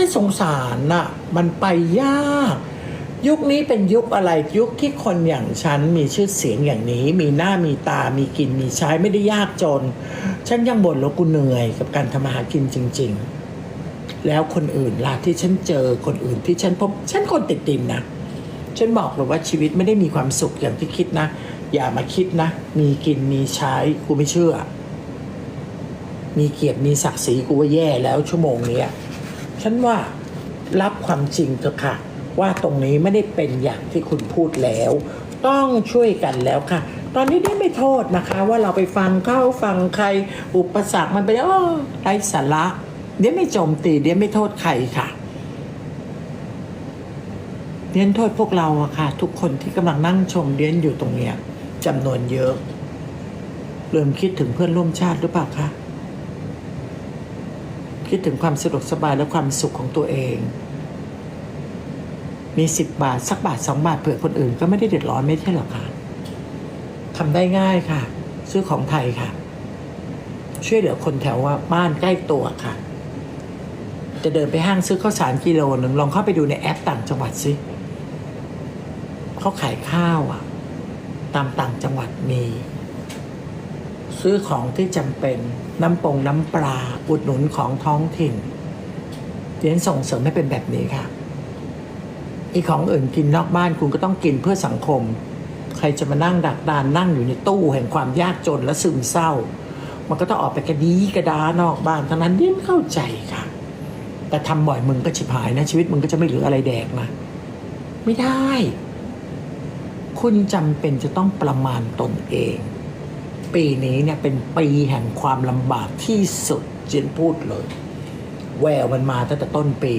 ช่สงสารน่ะ มันไปยาก ยุคนี้เป็นยุคอะไรยุคที่คนอย่างฉันมีชื่อเสียงอย่างนี้ มีหน้ามีตามีกินมีใช้ไม่ได้ยากจน ฉันยังบ่นแล้วกูเหนื่อยกับการทำมาหากินจริง ๆ แล้วคนอื่นล่ะที่ฉันเจอคนอื่นที่ฉันพบฉันคนติดดินนะฉันบอกเลยว่าชีวิตไม่ได้มีความสุขอย่างที่คิดนะ อย่ามาคิดนะ มีกินมีใช้กูไม่เชื่อ มีเกียรติมีศักดิ์ศรีกูว่าแย่แล้วชั่วโมงเนี้ย ฉันว่ารับความจริงเถอะค่ะ ว่าตรงนี้ไม่ได้เป็นอย่างที่คุณพูดแล้ว ต้องช่วยกันแล้วค่ะ ตอนนี้ได้ไม่โทษนะคะ ว่าเราไปฟังเข้าฟังใคร อุปสรรคมันไปอ้อไร้สาระเดี๋ยวไม่โจมตีเดี๋ยวไม่โทษใครค่ะเรียนโทษพวกเราอะค่ะ ทุกคนที่กำลังนั่งชมเรียนอยู่ตรงเนี้ยจำนวนเยอะเริ่มคิดถึงเพื่อนร่วมชาติหรือเปล่าคะ คิดถึงความสะดวกสบายและความสุขของตัวเอง มีสิบบาท สักบาทสองบาทเผื่อคนอื่นก็ไม่ได้เดือดร้อนไม่ใช่หรอคะทำได้ง่ายค่ะ ซื้อของไทยค่ะ ช่วยเหลือคนแถวว่าบ้านใกล้ตัวค่ะ จะเดินไปห้างซื้อข้าวสารกิโลหนึ่งลองเข้าไปดูในแอปต่างจังหวัดสิเขาขายข้าวอะ ตามต่างจังหวัดมี ซื้อของที่จำเป็น น้ำปงน้ำปลาอุดหนุนของท้องถิ่นเรียนส่งเสริมให้เป็นแบบนี้ค่ะ อีกของอื่นกินนอกบ้านคุณก็ต้องกินเพื่อสังคม ใครจะมานั่งดักดานนั่งอยู่ในตู้แห่งความยากจนและซึมเศร้า มันก็ต้องออกไปกระดีกระดานอกบ้านทั้งนั้นเรียนเข้าใจค่ะ แต่ทำบ่อยมึงก็ชิบหายนะชีวิตมึงก็จะไม่เหลืออะไรแดกนะไม่ได้ คุณจำเป็นจะต้องประมาณตนเอง ปีนี้เนี่ยเป็นปีแห่งความลำบากที่สุดเจนพูดเลย แววมันมาตั้งแต่ต้นปี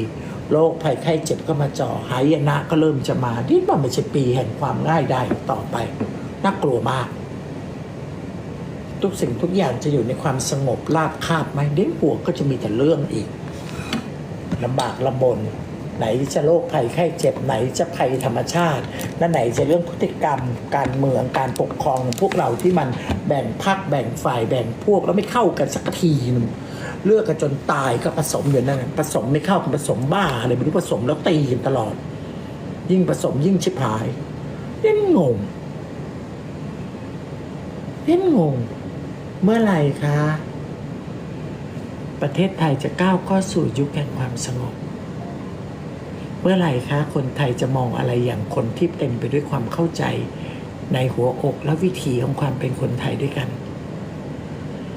โรคภัยไข้เจ็บก็มาจ่อหายนะก็เริ่มจะมาที่ว่าไม่ใช่ปีแห่งความง่ายได้ต่อไปน่ากลัวมาก ทุกสิ่งทุกอย่างจะอยู่ในความสงบราบคาบไหมเดี๋ยวหัวก็จะมีแต่เรื่องอีกลำบากลำบน ไหนจะโรคภัยไข้เจ็บไหนจะภัยธรรมชาติ และไหนจะเรื่องพฤติกรรม การเมืองการปกครองของพวกเราที่มันแบ่งพักแบ่งฝ่ายแบ่งพวกแล้วไม่เข้ากันสักทีนึงเลือกกันจนตายก็ผสมอยู่นั่นผสมไม่เข้ากันผสมบ้าอะไรไม่รู้ผสมแล้วตีกันตลอด ยิ่งผสมยิ่งชิบหายเล่นงงเล่นงง เมื่อไหร่คะ ประเทศไทยจะก้าวเข้าสู่ยุคแห่งความสงบ เมื่อไหร่คะคนไทยจะมองอะไรอย่างคนที่เต็มไปด้วยความเข้าใจ ในหัวอกและวิถีของความเป็นคนไทยด้วยกัน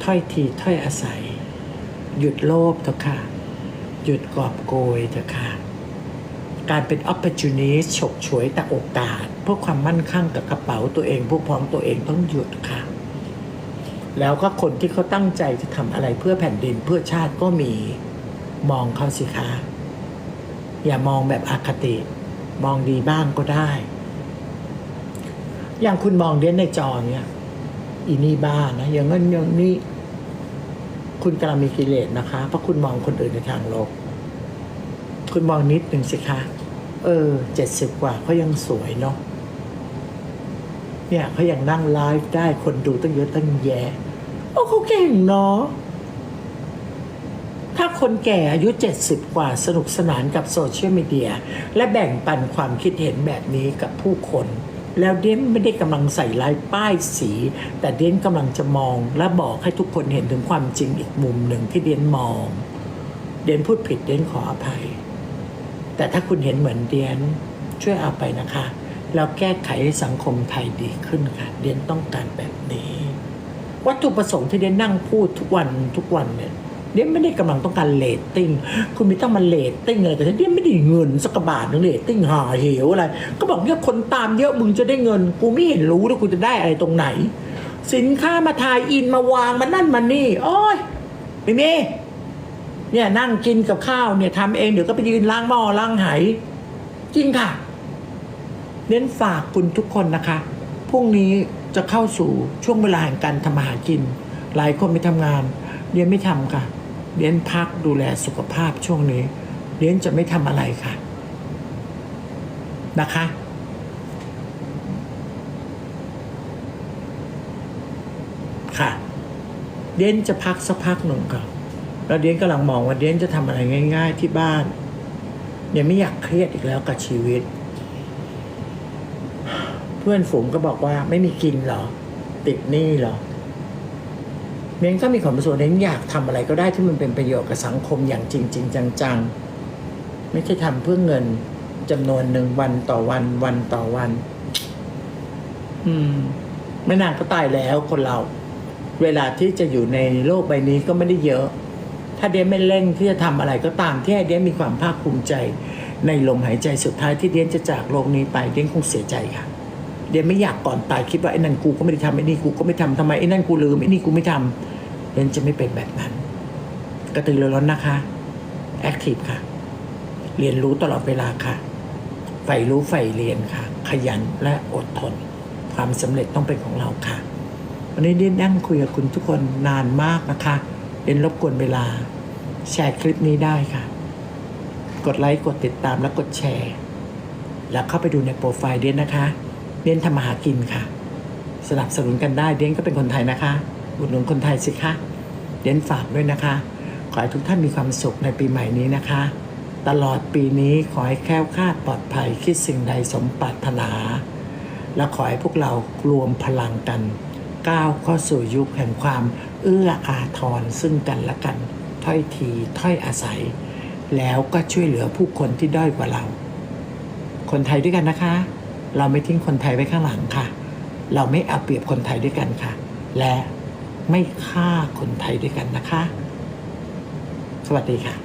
ถ้อยทีถ้อยอาศัย หยุดโลภเถอะค่ะ หยุดกอบโกยเถอะค่ะ การเป็น opportunist ฉกฉวยแต่โอกาสเพื่อความมั่นคงกับกระเป๋าตัวเองพวกพ้องตัวเองต้องหยุดค่ะ แล้วก็คนที่เขาตั้งใจจะทำอะไรเพื่อแผ่นดินเพื่อชาติก็มีมองเขาสิคะ อย่ามองแบบอคติ มองดีบ้างก็ได้ อย่างคุณมองเด่นในจอเนี่ยอีนี่บ้านะอย่างนั้นอย่างนี้ คุณกำลังมีกิเลสนะคะ เพราะคุณมองคนอื่นในทางลบคุณมองนิดหนึ่งสิคะ เออเจ็ดสิบกว่าเขายังสวยเนาะเนี่ยเขายังนั่งไลฟ์ได้คนดูตั้งเยอะตั้งแยะโอ้เขาเก่งเนาะ ถ้าคนแก่อายุ 70 กว่าสนุกสนานกับโซเชียลมีเดีย และแบ่งปันความคิดเห็นแบบนี้กับผู้คน แล้วเดียนไม่ได้กำลังใส่ลายป้ายสี แต่เดียนกำลังจะมอง และบอกให้ทุกคนเห็นถึงความจริงอีกมุมหนึ่งที่เดียนมอง เดียนพูดผิดเดียนขออภัย แต่ถ้าคุณเห็นเหมือนเดียนช่วยเอาไปนะคะ แล้วแก้ไขสังคมไทยดีขึ้นค่ะ เดียนต้องการแบบนี้ วัตถุประสงค์ที่เดียนนั่งพูดทุกวันทุกวันเนี่ย เดียนไม่ได้กำลังต้องการเลตติ้งคุณไม่ต้องมาเลตติ้งอะไรแต่เดียนไม่ได้เงินสักบาทนึงเลตติ้งหาเหวอะไร ก็บอกเนี่ยคนตามเยอะมึงจะได้เงิน กูไม่เห็นรู้เลยกูจะได้อะไรตรงไหน สินค้ามาทายอินมาวางมานั่นมานี่โอ้ยไม่มีเนี่ยนั่งกินกับข้าวเนี่ยทำเองเดี๋ยวก็ไปยืนล้างหม้อล้างไหจริงค่ะ เน้นฝากคุณทุกคนนะคะพรุ่งนี้จะเข้าสู่ช่วงเวลาแห่งการทำมาหารกิน หลายคนไปทำงานเรียนไม่ทำค่ะ เรียนพักดูแลสุขภาพช่วงนี้เรียนจะไม่ทำอะไรค่ะ นะคะ ค่ะเดียนจะพักสักพักหนึ่งค่ะแล้วเดียนกำลังมองว่าเดียนจะทำอะไรง่าย ๆ ที่บ้านยังไม่อยากเครียดอีกแล้วกับชีวิต เพื่อนฝูงก็บอกว่าไม่มีกินหรอ ติดหนี้หรอ เม้นก็มีความรู้สึกว่าเน้นอยากทำอะไรก็ได้ที่มันเป็นประโยชน์กับสังคมอย่างจริงจริงจังๆ ไม่ใช่ทำเพื่อเงินจำนวนหนึ่งวันต่อวันวันต่อวัน อืม ไม่นานก็ตายแล้วคนเรา เวลาที่จะอยู่ในโลกใบนี้ก็ไม่ได้เยอะ ถ้าเดียนไม่เร่งที่จะทำอะไรก็ตามที่ให้เดียนมีความภาคภูมิใจ ในลมหายใจสุดท้ายที่เดียนจะจากโลกนี้ไปเดียนคงเสียใจค่ะ เดี๋ยนไม่อยากก่อนตายคิดว่าไอ้นั่นกูก็ไม่ได้ทำไอ้นี่กูก็ไม่ทำทำไมไอ้นั่นกูลืมไอ้นี่กูไม่ทำเดียนจะไม่เป็นแบบนั้น กระตือรือร้นนะคะแอคทีฟค่ะ เรียนรู้ตลอดเวลาค่ะใฝ่รู้ใฝ่เรียนค่ะ ขยันและอดทน ความสำเร็จต้องเป็นของเราค่ะ วันนี้เดนนั่งคุยกับคุณทุกคนนานมากนะคะเดนรบกวนเวลา แชร์คลิปนี้ได้ค่ะ กดไลค์กดติดตามและกดแชร์ แล้วเข้าไปดูในโปรไฟล์เดนนะคะ เดียนทำมาหากินค่ะ สนับสนุนกันได้เดียนก็เป็นคนไทยนะคะอุดหนุนคนไทยสิคะเดียนฝากด้วยนะคะ ขอให้ทุกท่านมีความสุขในปีใหม่นี้นะคะ ตลอดปีนี้ขอให้แค้วคลาดปลอดภัยคิดสิ่งใดสมปรารถนา และขอให้พวกเรารวมพลังกันก้าวเข้าสู่ยุคแห่งความเอื้ออาทรซึ่งกันและกันถ้อยทีถ้อยอาศัย แล้วก็ช่วยเหลือผู้คนที่ด้อยกว่าเรา คนไทยด้วยกันนะคะ เราไม่ทิ้งคนไทยไว้ข้างหลังค่ะ เราไม่เอาเปรียบคนไทยด้วยกันค่ะ และไม่ฆ่าคนไทยด้วยกันนะคะ สวัสดีค่ะ